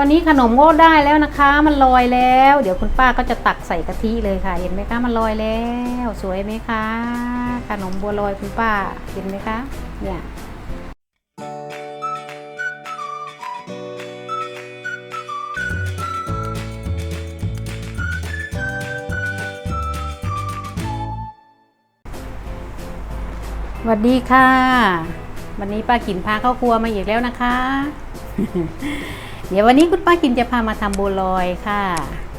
ตอนนี้ขนมก็ได้แล้วนะคะ มันลอยแล้ว เดี๋ยวคุณป้าก็จะตักใส่กะทิเลยค่ะ เห็นไหมคะ มันลอยแล้ว สวยไหมคะ ขนมบัวลอยคุณป้า เห็นไหมคะ เนี่ยสวัสดีค่ะ วันนี้ป้ากินพาเข้าครัวมาอีกแล้วนะคะ เดี๋ยววันนี้คุณป้ากินจะพามาทำบัวลอยค่ะ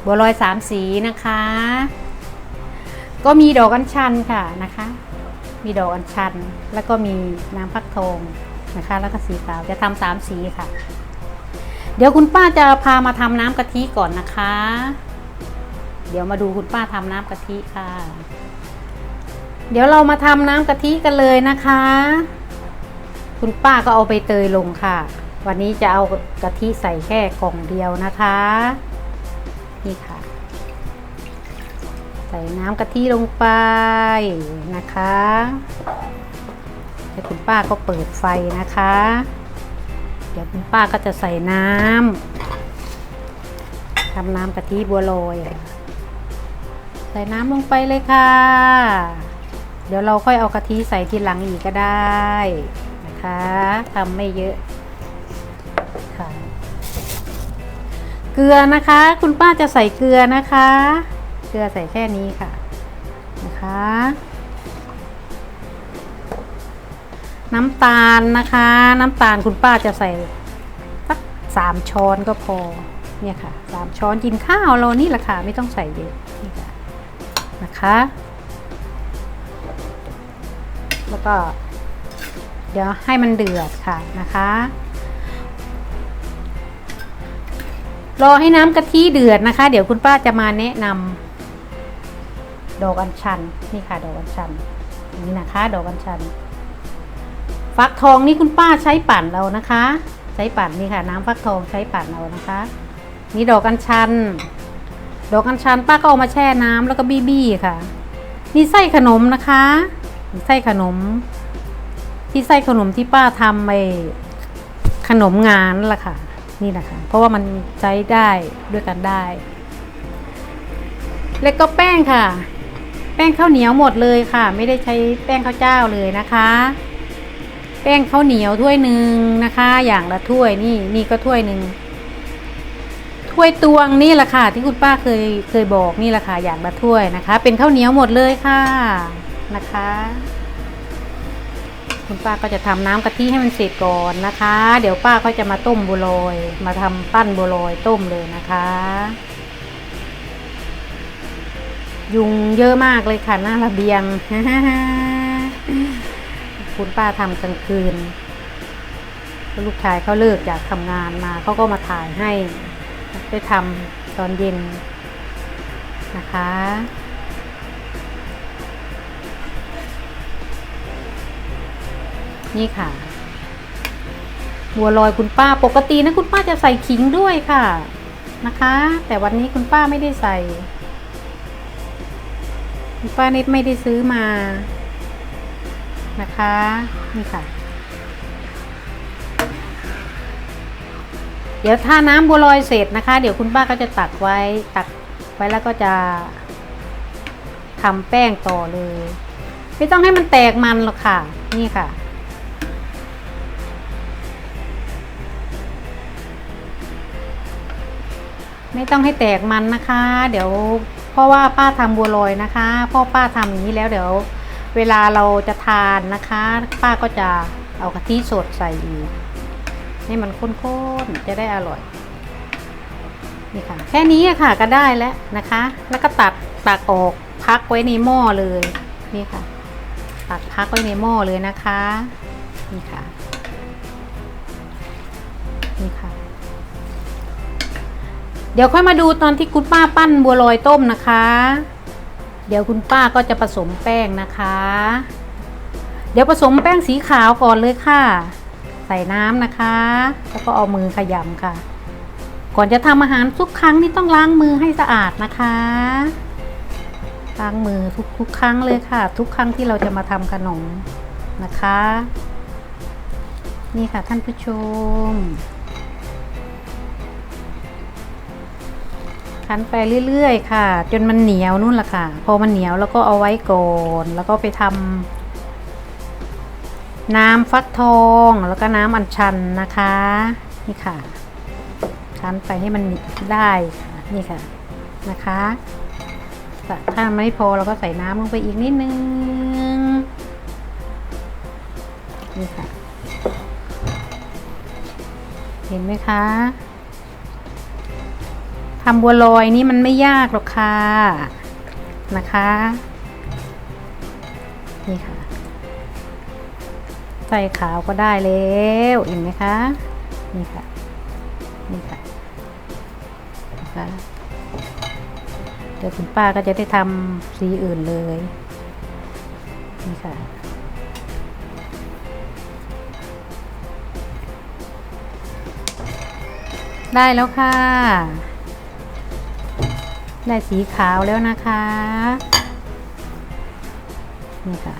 บัวลอยสามสีนะคะ ก็มีดอกอัญชันค่ะนะคะ มีดอกอัญชัน แล้วก็มีน้ำฟักทองนะคะ แล้วก็สีขาวจะทำสามสีค่ะ เดี๋ยวคุณป้าจะพามาทำน้ำกะทิก่อนนะคะ เดี๋ยวมาดูคุณป้าทำน้ำกะทิค่ะ เดี๋ยวเรามาทำน้ำกะทิกันเลยนะคะ คุณป้าก็เอาใบเตยลงค่ะ วันนี้จะเอากะทิใส่แค่กล่องเดียวนะคะ นี่ค่ะ ใส่น้ำกะทิลงไปนะคะแล้วคุณป้าก็เปิดไฟนะคะ เดี๋ยวคุณป้าก็จะใส่น้ำทำน้ำกะทิบัวลอยใส่น้ำลงไปเลยค่ะ เดี๋ยวเราค่อยเอากะทิใส่ทีหลังอีกก็ได้นะคะทำไม่เยอะค่ะ ลือนะคะ คุณป้าจะใส่เกลือนะคะ เกลือใส่แค่นี้ค่ะนะคะ น้ำตาลนะคะ น้ำตาลคุณป้าจะใส่สักสามช้อนก็พอเนี่ยค่ะสามช้อนกินข้าวเรานี่แหละค่ะไม่ต้องใส่เยอะนี่ค่ะนะคะ แล้วก็เดี๋ยวให้มันเดือดค่ะนะคะ รอให้น้ำกะทิเดือดนะคะ เดี๋ยวคุณป้าจะมาแนะนำดอกอัญชันนี่ค่ะ ดอกอัญชันนี่นะคะ ดอกอัญชัน ฟักทองนี่คุณป้าใช้ปั่นเอานะคะ ใช้ปั่นนี่ค่ะ น้ำฟักทองใช้ปั่นเอานะคะ นี่ดอกอัญชัน ดอกอัญชันป้าก็เอามาแช่น้ำแล้วก็บี้ๆค่ะ นี่ไส้ขนมนะคะไส้ขนม ที่ไส้ขนมที่ป้าทำไปขนมงานนั่นแหละค่ะ นี่นะคะเพราะว่ามันใช้ได้ด้วยกันได้ แล้วก็แป้งค่ะ แป้งข้าวเหนียวหมดเลยค่ะ ไม่ได้ใช้แป้งข้าวเจ้าเลยนะคะ แป้งข้าวเหนียวถ้วยหนึ่งนะคะ อย่างละถ้วยนี่นี่ก็ถ้วยหนึ่งถ้วยตวงนี่แหละค่ะ ที่คุณป้าเคยเคยบอกนี่แหละค่ะอย่างละถ้วยนะคะ เป็นข้าวเหนียวหมดเลยค่ะนะคะ คุณป้าก็จะทำน้ำกะทิให้มันเสร็จก่อนนะคะ เดี๋ยวป้าก็จะมาต้มบัวลอย มาทำปั้นบัวลอยต้มเลยนะคะ ยุงเยอะมากเลยค่ะหน้าระเบียงคุณป้าทำกลางคืนลูกชายเขาเลิกจากทำงานมาเขาก็มาถ่ายให้ได้ทำตอนเย็นนะคะ นี่ค่ะ บัวลอยคุณป้าปกตินะคุณป้าจะใส่ขิงด้วยค่ะนะคะ แต่วันนี้คุณป้าไม่ได้ใส่ คุณป้านี่ไม่ได้ซื้อมานะคะ นี่ค่ะ เดี๋ยวถ้าน้ำบัวลอยเสร็จนะคะ เดี๋ยวคุณป้าก็จะตักไว้ตักไว้แล้วก็จะทำแป้งต่อเลย ไม่ต้องให้มันแตกมันหรอกค่ะ นี่ค่ะ ไม่ต้องให้แตกมันนะคะ เดี๋ยวเพราะว่าป้าทำบัวลอยนะคะพราะป้าทำอย่างนี้แล้วเดี๋ยว เวลาเราจะทานนะคะ ป้าก็จะเอากะทิสดใส่อีกให้มันข้นๆจะได้อร่อยนี่ค่ะแค่นี้ค่ะก็ได้แล้วนะคะ แล้วก็ตัดตักออกพักไว้ในหม้อเลยนี่ค่ะ ตักพักไว้ในหม้อเลยนะคะนี่ค่ะ เดี๋ยวค่อยมาดูตอนที่คุณป้าปั้นบัวลอยต้มนะคะ เดี๋ยวคุณป้าก็จะผสมแป้งนะคะ เดี๋ยวผสมแป้งสีขาวก่อนเลยค่ะ ใส่น้ำนะคะ แล้วก็เอามือขยำค่ะ ก่อนจะทำอาหารทุกครั้งนี่ต้องล้างมือให้สะอาดนะคะล้างมือทุกทุกครั้งเลยค่ะ ทุกครั้งที่เราจะมาทำขนมนะคะ นี่ค่ะท่านผู้ชม คั้นไปเรื่อยๆ ค่ะ จนมันเหนียวนู่นละค่ะ พอมันเหนียวแล้วก็เอาไว้ก่อนแล้วก็ไปทำน้ำฟักทองแล้วก็น้ำอัญชันนะคะ นี่ค่ะ คั้นไปให้มันได้ค่ะนี่ค่ะนะคะถ้าไม่พอเราก็ใส่น้ำลงไปอีกนิดนึงนี่ค่ะ เห็นไหมคะ ทำบัวลอยนี่มันไม่ยากหรอกค่ะนะคะนี่ค่ะใส่ขาวก็ได้แล้วเห็นไหมคะนี่ค่ะนี่ค่ะนะคะเดี๋ยวคุณป้าก็จะได้ทำสีอื่นเลยนี่ค่ะได้แล้วค่ะ ได้สีขาวแล้วนะคะ นี่ค่ะ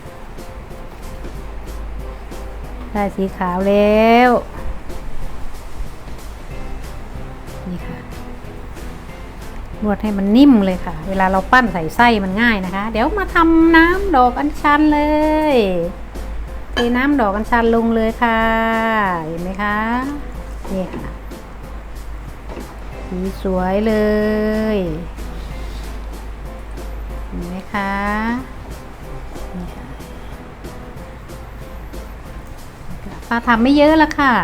ได้สีขาวแล้ว นี่ค่ะ นวดให้มันนิ่มเลยค่ะ เวลาเราปั้นใส่ไส้มันง่ายนะคะ เดี๋ยวมาทำน้ำดอกอัญชันเลยเทน้ำดอกอัญชันลงเลยค่ะ เห็นไหมคะ นี่ค่ะสีสวยเลย นไหมคะนี่ค่ะป้าทำไม่เยอะละค่ะ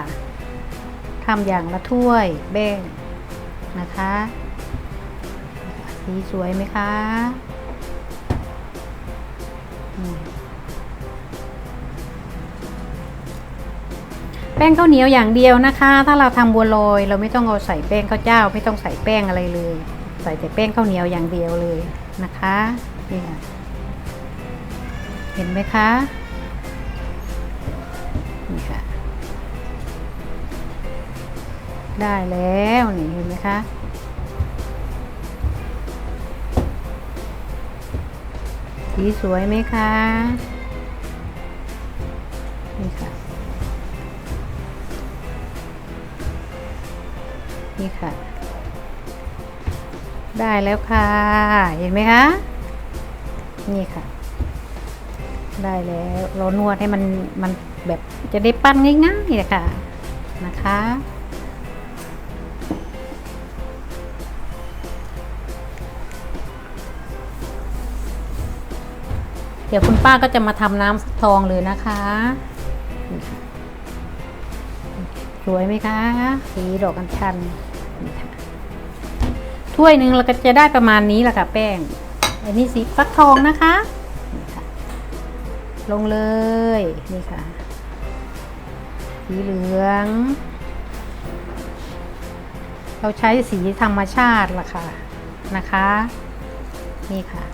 ทำอย่างละถ้วยแบ่งนะคะสีสวยไหมคะมแป้งข้าวเหนียวอย่างเดียวนะคะ ถ้าเราทำบัวลอยเราไม่ต้องเอาใส่แป้งข้าวเจ้า ไม่ต้องใส่แป้งอะไรเลย ใส่แต่แป้งข้าวเหนียวอย่างเดียวเลยนะคะ นี่ค่ะเห็นไหมคะ นี่ค่ะ ได้แล้วนี่เห็นไหมคะสีสวยไหมคะ นี่ค่ะ นี่ค่ะ ได้แล้วค่ะ เห็นไหมคะ นี่ค่ะ ได้แล้วเรานวดให้มันมันแบบจะได้ปั้นง่ายๆเลยค่ะนะคะเดี๋ยวคุณป้าก็จะมาทำน้ำทองเลยนะคะ สวยไหมคะ สีดอกอัญชันนี่ค่ะถ้วยหนึ่งเราก็จะได้ประมาณนี้แหละค่ะแป้ง อันนี้สีฟักทองนะคะ ลงเลยนี่ค่ะ สีเหลือง เราใช้สีธรรมชาติล่ะค่ะ นะคะ นี่ค่ะ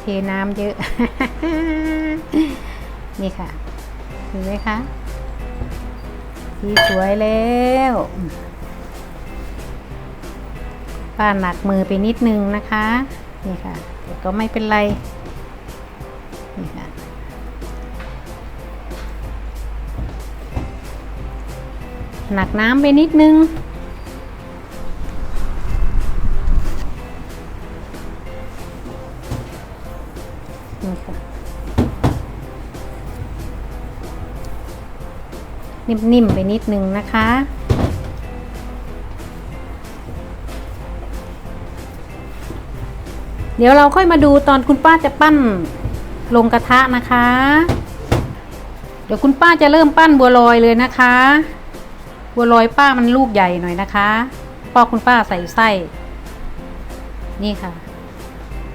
เทน้ำเยอะ นี่ค่ะเห็นไหมคะสีสวยแล้ว ป้าหนักมือไปนิดนึงนะคะ นี่ค่ะแต่ก็ไม่เป็นไร นี่ค่ะ หนักน้ำไปนิดนึงนี่ค่ะนิ่มๆไปนิดนึงนะคะ เดี๋ยวเราค่อยมาดูตอนคุณป้าจะปั้นลงกระทะนะคะ เดี๋ยวคุณป้าจะเริ่มปั้นบัวลอยเลยนะคะ บัวลอยป้ามันลูกใหญ่หน่อยนะคะเพราะคุณป้าใส่ไส้ นี่ค่ะ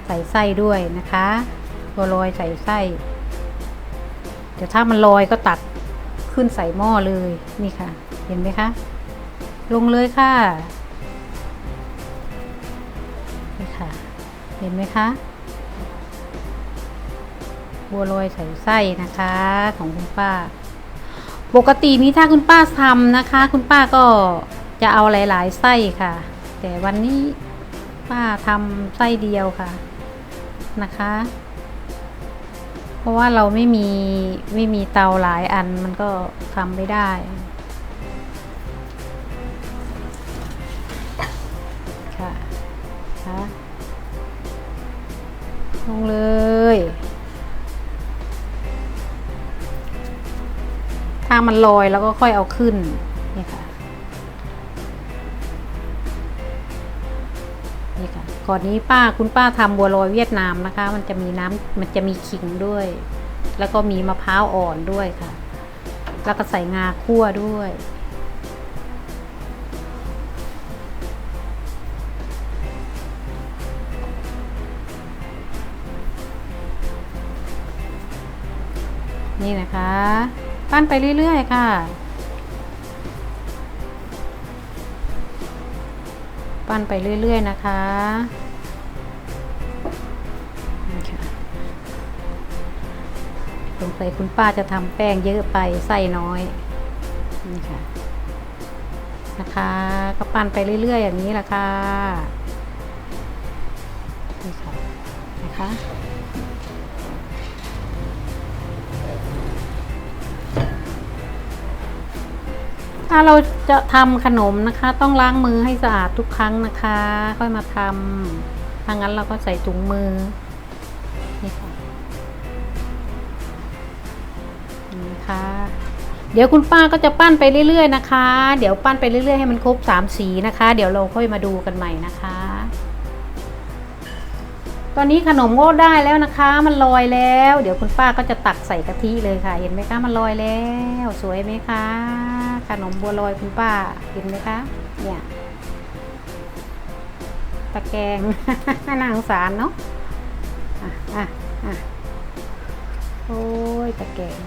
ใส่ไส้ด้วยนะคะ บัวลอยใส่ไส้ เดี๋ยวถ้ามันลอยก็ตัดขึ้นใส่หม้อเลย นี่ค่ะ เห็นไหมคะ ลงเลยค่ะ เห็นไหมคะ บัวลอยใส่ไส้นะคะ ของคุณป้า ปกตินี้ถ้าคุณป้าทำนะคะ คุณป้าก็จะเอาหลาย ๆ ไส้ค่ะ แต่วันนี้ป้าทำไส้เดียวค่ะนะคะ เพราะว่าเราไม่มีไม่มีเตาหลายอันมันก็ทำไม่ได้ เลย ถ้ามันลอยแล้วก็ค่อยเอาขึ้น นี่ค่ะ นี่ค่ะ ก่อนนี้ป้าคุณป้าทำบัวลอยเวียดนามนะคะ มันจะมีน้ำมันจะมีขิงด้วย แล้วก็มีมะพร้าวอ่อนด้วยค่ะ แล้วก็ใส่งาคั่วด้วย นี่นะคะปั้นไปเรื่อยๆ ค่ะปั้นไปเรื่อยๆ นะคะสงสัยคุณป้าจะทำแป้งเยอะไปไส้น้อย นี่ค่ะ นะคะ ก็ปั้นไปเรื่อยๆ อย่างนี้แหละค่ะ นี่ค่ะ นะคะ ถ้าเราจะทำขนมนะคะ ต้องล้างมือให้สะอาดทุกครั้งนะคะ ค่อยมาทำถ้างั้นเราก็ใส่ถุงมือนี่ค่ะนี่ค่ะ เดี๋ยวคุณป้าก็จะปั้นไปเรื่อยๆนะคะ เดี๋ยวปั้นไปเรื่อยๆให้มันครบสามสีนะคะ เดี๋ยวเราค่อยมาดูกันใหม่นะคะ ตอนนี้ขนมโง่ได้แล้วนะคะ มันลอยแล้ว เดี๋ยวคุณป้าก็จะตักใส่กะทิเลยค่ะ เห็นไหมคะมันลอยแล้ว สวยไหมคะ ขนมบัวลอยคุณป้าเห็นไหมคะเนี่ยตะแกรงนางสารเนาะอะอะอะโอ้ยตะแกรง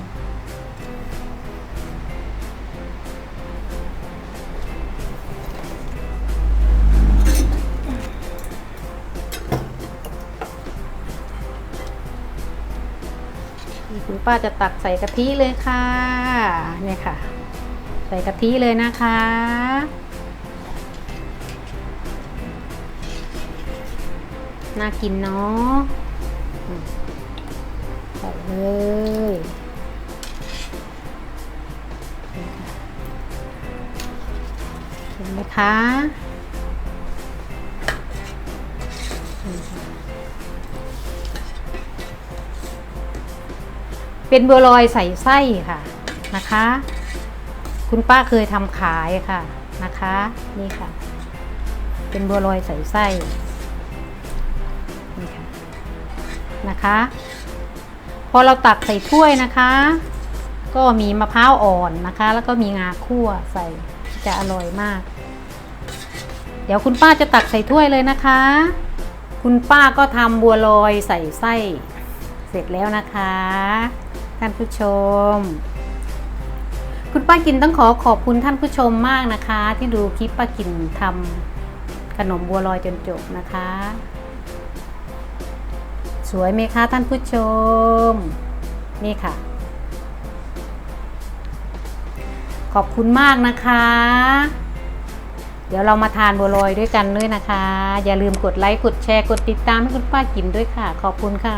คุณป้าจะตักใส่กะทิเลยค่ะเนี่ยค่ะ ใส่กะทิเลยนะคะ น่ากินเนาะอืมใส่เลยเห็นไหมคะ เป็นบัวลอยใส่ไส้ค่ะนะคะ คุณป้าเคยทำขายค่ะนะคะ นี่ค่ะ เป็นบัวลอยใส่ไส้นี่ค่ะนะคะ พอเราตักใส่ถ้วยนะคะ ก็มีมะพร้าวอ่อนนะคะ แล้วก็มีงาคั่วใส่จะอร่อยมาก เดี๋ยวคุณป้าจะตักใส่ถ้วยเลยนะคะ คุณป้าก็ทำบัวลอยใส่ไส้เสร็จแล้วนะคะ ท่านผู้ชม คุณป้ากินต้องขอขอบคุณท่านผู้ชมมากนะคะ ที่ดูคลิปป้ากินทำขนมบัวลอยจนจบนะคะ สวยไหมคะท่านผู้ชม นี่ค่ะ ขอบคุณมากนะคะเดี๋ยวเรามาทานบัวลอยด้วยกันด้วยนะคะ อย่าลืมกดไลค์ กดแชร์ กดติดตามให้คุณป้ากินด้วยค่ะ ขอบคุณค่ะ